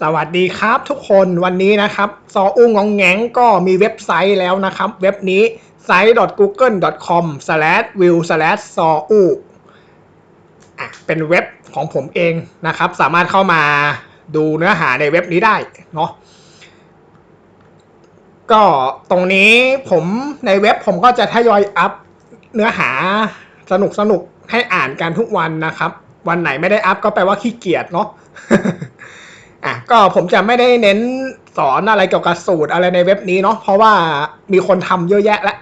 สวัสดีครับทุกคนวันนี้นะครับซออุ้งงองแงงก็มีเว็บไซต์แล้วนะครับ เว็บนี้ site.google.com/view s o u อะเป็นเว็บของผมเองนะครับ สามารถเข้ามาดูเนื้อหาในเว็บนี้ได้เนาะก็ตรงนี้ผมในเว็บผมก็จะทยอยอัพเนื้อหาสนุกสนุกให้อ่านกันทุกวันนะครับ วันไหนไม่ได้อัพก็แปลว่าขี้เกียจเนาะ อะก็ผมจะไม่ได้เน้นสอนอะไรเกี่ยวกับสูตรอะไรในเว็บนี้เนาะเพราะว่ามีคนทำเยอะแยะแล้ว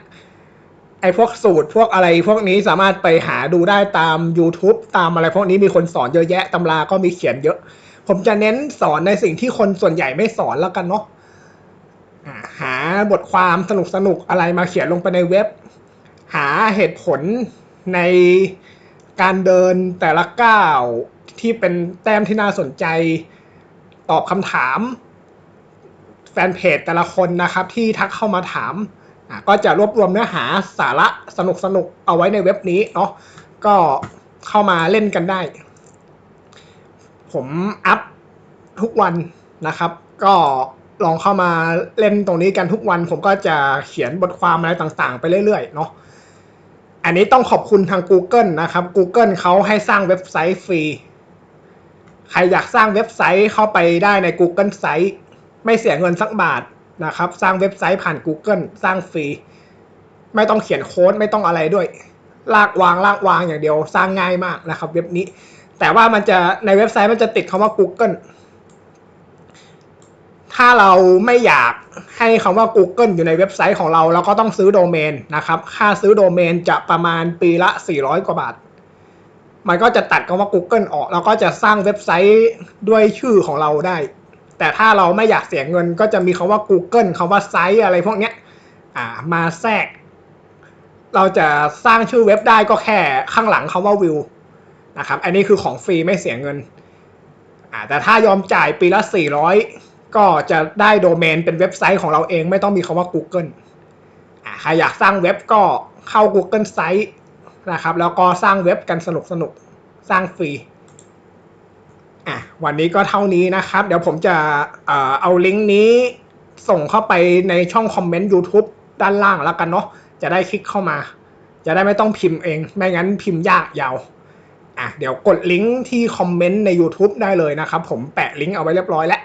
ไอ้พวกสูตรพวกอะไรพวกนี้สามารถไปหาดูได้ตาม YouTube ตามอะไรพวกนี้มีคนสอนเยอะแยะตำราก็มีเขียนเยอะ ผมจะเน้นสอนในสิ่งที่คนส่วนใหญ่ไม่สอนแล้วกันเนาะหาบทความสนุกสนุกอะไรมาเขียนลงไปในเว็บ หาเหตุผลในการเดินแต่ละก้าวที่เป็นแต้มที่น่าสนใจ ตอบคำถามแฟนเพจแต่ละคนนะครับ ที่ทักเข้ามาถาม ก็จะรวบรวมเนื้อหาสาระสนุกสนุกๆเอาไว้ในเว็บนี้เนาะก็เข้ามาเล่นกันได้ ผมอัพทุกวันนะครับ ก็ลองเข้ามาเล่นตรงนี้กันทุกวัน ผมก็จะเขียนบทความอะไรต่างๆ ไปเรื่อยๆเนาะอันนี้ต้องขอบคุณทาง Google นะครับ Google เขาให้สร้างเว็บไซต์ฟรี ใครอยากสร้างเว็บไซต์เข้าไปได้ใน Google Site ไม่เสียเงินสักบาทนะครับ สร้างเว็บไซต์ผ่าน Google สร้างฟรี ไม่ต้องเขียนโค้ดไม่ต้องอะไรด้วย ลากวางลากวางอย่างเดียว สร้างง่ายมากนะครับ เว็บนี้ แต่ว่ามันจะในเว็บไซต์มันจะติดคำว่า Google ถ้าเราไม่อยากให้คำว่า Google อยู่ในเว็บไซต์ของเรา เราก็ต้องซื้อโดเมนนะครับ ค่าซื้อโดเมนจะประมาณปีละ 400 กว่าบาท มันก็จะตัดคำว่า Google ออก แล้วก็จะสร้างเว็บไซต์ด้วยชื่อของเราได้ แต่ถ้าเราไม่อยากเสียเงินก็จะมีคำว่า Google คำว่าไซต์อะไรพวกเนี้ยอ่ามาแทรก เราจะสร้างชื่อเว็บได้ก็แค่ข้างหลังคำว่าวิวนะครับอันนี้คือของฟรีไม่เสียเงินอ่าแต่ถ้ายอมจ่ายปีละ 400 ก็จะได้โดเมนเป็นเว็บไซต์ของเราเองไม่ต้องมีคำว่า Google อ่าใครอยากสร้างเว็บก็เข้า Google Site นะครับ แล้วก็สร้างเว็บกันสนุกสนุกสร้างฟรีอะวันนี้ก็เท่านี้นะครับ เดี๋ยวผมจะเอ่อเอาลิงก์นี้ส่งเข้าไปในช่องคอมเมนต์ YouTube ด้านล่างแล้วกันเนาะจะได้คลิกเข้ามา จะได้ไม่ต้องพิมพ์เอง ไม่งั้นพิมพ์ยากยาวอะเดี๋ยวกดลิงก์ที่คอมเมนต์ใน YouTube ได้เลยนะครับ ผมแปะลิงก์เอาไว้เรียบร้อยแล้ว